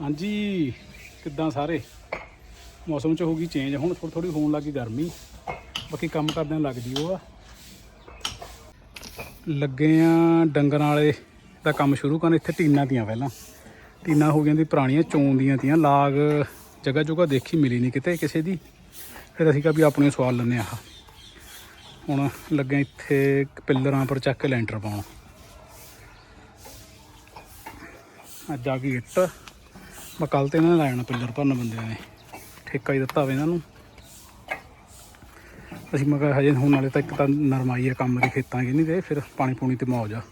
ਹਾਂਜੀ, ਕਿੱਦਾਂ ਸਾਰੇ? ਮੌਸਮ ਚ ਹੋ ਗਈ ਚੇਂਜ ਹੁਣ ਥੋੜੀ ਥੋੜੀ ਹੋਣ ਲੱਗੀ ਗਰਮੀ। ਬਾਕੀ ਕੰਮ ਕਰਦਿਆਂ ਲੱਗਦੀ ਉਹ ਆ। ਲੱਗੇ ਆ ਡੰਗਰਾਂ ਵਾਲੇ ਦਾ ਕੰਮ ਸ਼ੁਰੂ ਕਰਨ, ਇੱਥੇ ਟੀਨਾਂ ਤੀਆਂ ਪਹਿਲਾਂ। ਟੀਨਾਂ ਹੋ ਗਈਆਂ ਦੀ ਪੁਰਾਣੀਆਂ ਚੋਂ ਦੀਆਂ ਤੀਆਂ। ਲਾਗ ਜਗ੍ਹਾ ਜਗ੍ਹਾ ਦੇਖੀ ਮਿਲੀ ਨਹੀਂ ਕਿਤੇ ਕਿਸੇ ਦੀ। ਫਿਰ ਅਸੀਂ ਕਿਹਾ ਵੀ ਆਪਣੇ ਸਵਾਲ ਲੈਂਦੇ ਆ ਆਹ ਹੁਣ ਲੱਗੇ ਇੱਥੇ ਪਿੱਲਰਾਂ ਪਰ ਚੱਕ ਕੇ ਲੈਂਟਰ ਪਾਉਣ। ਅੱਜ ਆ ਗਈ ਇੱਟ। ਮੈਂ ਕੱਲ ਤੇ ਇਹਨਾਂ ਨੇ ਲਾਇਣਾ ਪਿੱਲਰ ਭਰਨ ਬੰਦਿਆਂ ਨੇ, ਠੇਕਾ ਹੀ ਦਿੱਤਾ ਵਾ ਇਹਨਾਂ ਨੂੰ। ਅਸੀਂ ਮੈਂ ਕਿਹਾ ਹਜੇ ਹੁਣ ਨਾਲੇ ਤਾਂ ਇੱਕ ਤਾਂ ਨਰਮਾਈ ਆ ਕੰਮ ਦੀ ਖੇਤਾਂ 'ਚ ਨਹੀਂ ਤੇ ਫਿਰ ਪਾਣੀ ਪੂਣੀ ਤੇ ਮੌਜ ਆ।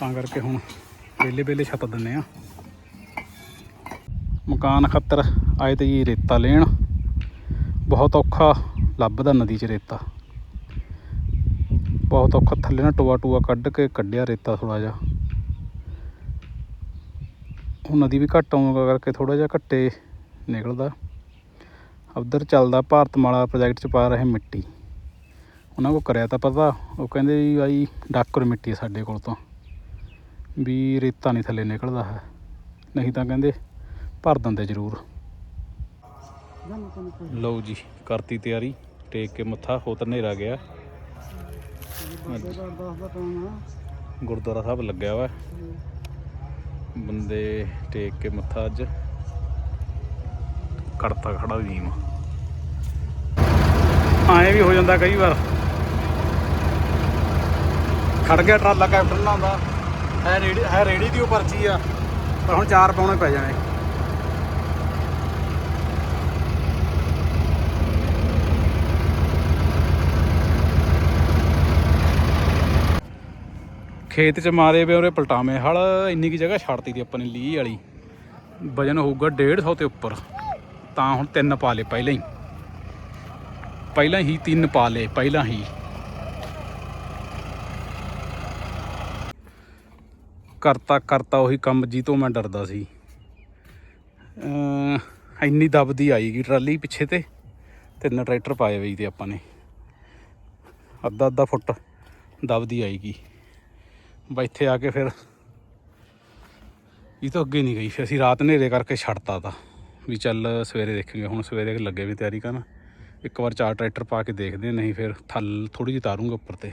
ਤਾਂ ਕਰਕੇ ਹੁਣ ਵੇਲੇ ਵੇਲੇ ਛੱਤ ਦਿੰਨੇ ਆ। ਮਕਾਨ ਖੱਤਰ ਆਏ ਤੇ ਜੀ ਰੇਤਾ ਲੈਣ। ਬਹੁਤ ਔਖਾ ਲੱਭਦਾ ਨਦੀ 'ਚ ਰੇਤਾ। ਬਹੁਤ ਔਖਾ ਥੱਲੇ ਨਾ ਟੋਆ ਟੂਆ ਕੱਢ ਕੇ ਕੱਢਿਆ ਰੇਤਾ ਥੋੜਾ ਜਿਹਾ। ਉਹ ਨਦੀ ਵੀ ਘੱਟ ਆਉਣ ਕਰਕੇ ਥੋੜਾ ਜਿਹਾ ਘੱਟੇ ਨਿਕਲਦਾ। ਉਧਰ ਚੱਲਦਾ ਭਾਰਤਮਾਲਾ ਪ੍ਰੋਜੈਕਟ ਚ ਪਾ ਰਹੇ ਮਿੱਟੀ। ਉਹਨਾਂ ਕੋ ਕਰਿਆ ਤਾਂ ਪਤਾ ਉਹ ਕਹਿੰਦੇ ਵੀ ਬਾਈ ਡਾਕਰ ਮਿੱਟੀ ਹੈ ਸਾਡੇ ਕੋਲ ਤੋਂ। ਵੀ ਰੇਤਾ ਨਹੀਂ ਥੱਲੇ ਨਿਕਲਦਾ ਹੈ। ਨਹੀਂ ਤਾਂ ਕਹਿੰਦੇ ਭਰ ਦਿੰਦੇ ਜ਼ਰੂਰ। ਲਓ ਜੀ ਕਰਤੀ ਤਿਆਰੀ। ਟੇਕ ਕੇ ਮੱਥਾ ਹੋ ਤਾਂ ਹਨੇਰਾ ਗਿਆ। ਗੁਰਦੁਆਰਾ ਸਾਹਿਬ ਲੱਗਿਆ ਵਾ। ਬੰਦੇ ਟੇਕ ਕੇ ਮੱਥਾ ਅੱਜ। ਕਰਤਾ ਖੜਾ ਵੀਮ ਆਏ ਵੀ ਹੋ ਜਾਂਦਾ ਕਈ ਵਾਰ। ਖੜ ਗਿਆ ਟਰਾਲਾ ਕੈਪਟਨ ਨਾ ਹੁੰਦਾ ਹੈ ਰੇੜੀ ਹੈ ਰੇੜੀ ਦੀ ਉਹ ਪਰਚੀ ਆ। ਪਰ ਹੁਣ ਚਾਰ ਪਾਉਣੇ ਪੈ ਜਾਣੇ। ਖੇਤ ਚ ਮਾਰੇ ਵੇ ਉਹਰੇ ਪਲਟਾਵੇਂ। ਹਲ ਇੰਨੀ ਕੀ ਜਗ੍ਹਾ ਛੱਡਤੀ ਦੀ ਆਪਾਂ ਨੇ ਲੀਹ ਵਾਲੀ। ਵਜਨ ਹੋਊਗਾ 150 ਤੇ ਉੱਪਰ। ਤਾਂ ਹੁਣ ਤਿੰਨ ਪਾ ਲਏ ਪਹਿਲਾਂ ਹੀ। ਪਹਿਲਾਂ ਹੀ ਤਿੰਨ ਪਾ ਲਏ ਪਹਿਲਾਂ ਹੀ। ਕਰਤਾ ਕਰਤਾ ਉਹੀ ਕੰਮ ਜੀ ਤੋਂ ਮੈਂ ਡਰਦਾ ਸੀ। ਅਹ ਇੰਨੀ ਦਬਦੀ ਆਈਗੀ ਟਰਾਲੀ ਪਿੱਛੇ ਤੇ। ਤਿੰਨ ਟਰੈਕਟਰ ਪਾਏ ਹੋਈ ਤੇ ਆਪਾਂ ਨੇ। ਅੱਧਾ ਅੱਧਾ ਫੁੱਟ ਦਬਦੀ ਆਏਗੀ ਬਾ ਇੱਥੇ ਆ ਕੇ ਫਿਰ ਇਹ ਤਾਂ ਅੱਗੇ ਨਹੀਂ ਗਈ। ਫਿਰ ਅਸੀਂ ਰਾਤ ਹਨੇਰੇ ਕਰਕੇ ਛੱਡਤਾ ਤਾ। ਵੀ ਚੱਲ ਸਵੇਰੇ ਦੇਖਾਂਗੇ। ਹੁਣ ਸਵੇਰੇ ਲੱਗੇ ਵੀ ਤਿਆਰੀ ਕਰਨ। ਇੱਕ ਵਾਰ ਚਾਰ ਟਰੈਕਟਰ ਪਾ ਕੇ ਦੇਖਦੇ ਨਹੀਂ ਫਿਰ ਥੱਲ ਥੋੜੀ ਜਿਹੀ ਤਾਰੂੰਗਾ ਉੱਪਰ ਤੇ।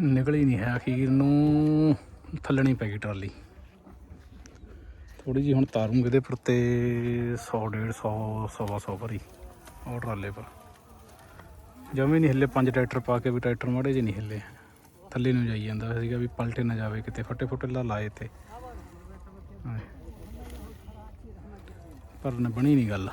ਨਿਕਲੀ ਨਹੀਂ ਹੈ ਅਖੀਰ ਨੂੰ। ਥੱਲਣੀ ਪੈ ਗਈ ਟਰਾਲੀ। ਥੋੜੀ ਜਿਹੀ ਹੁਣ ਤਾਰੂੰਗੇ ਇਹਦੇ ਪਰ ਤੇ 100 150 ਸਵਾ 100 ਭਰੀ। ਉਹ ਟਰਾਲੇ ਪਰ। ਜਮੇ ਨਹੀਂ ਹਿੱਲੇ, ਪੰਜ ਟਰੈਕਟਰ ਪਾ ਕੇ ਵੀ ਟਰੈਕਟਰ ਮਾੜੇ ਜਿਹੇ ਨਹੀਂ ਹਿੱਲੇ। ਥੱਲੇ ਨੂੰ ਜਾਈ ਜਾਂਦਾ ਸੀਗਾ ਵੀ ਪਲਟੇ ਨਾ ਜਾਵੇ ਕਿਤੇ, ਫੱਟੇ ਫੁੱਟੇ ਲਾ ਲਾਏ ਤੇ। ਪਰ ਬਣੀ ਨਹੀਂ ਗੱਲ।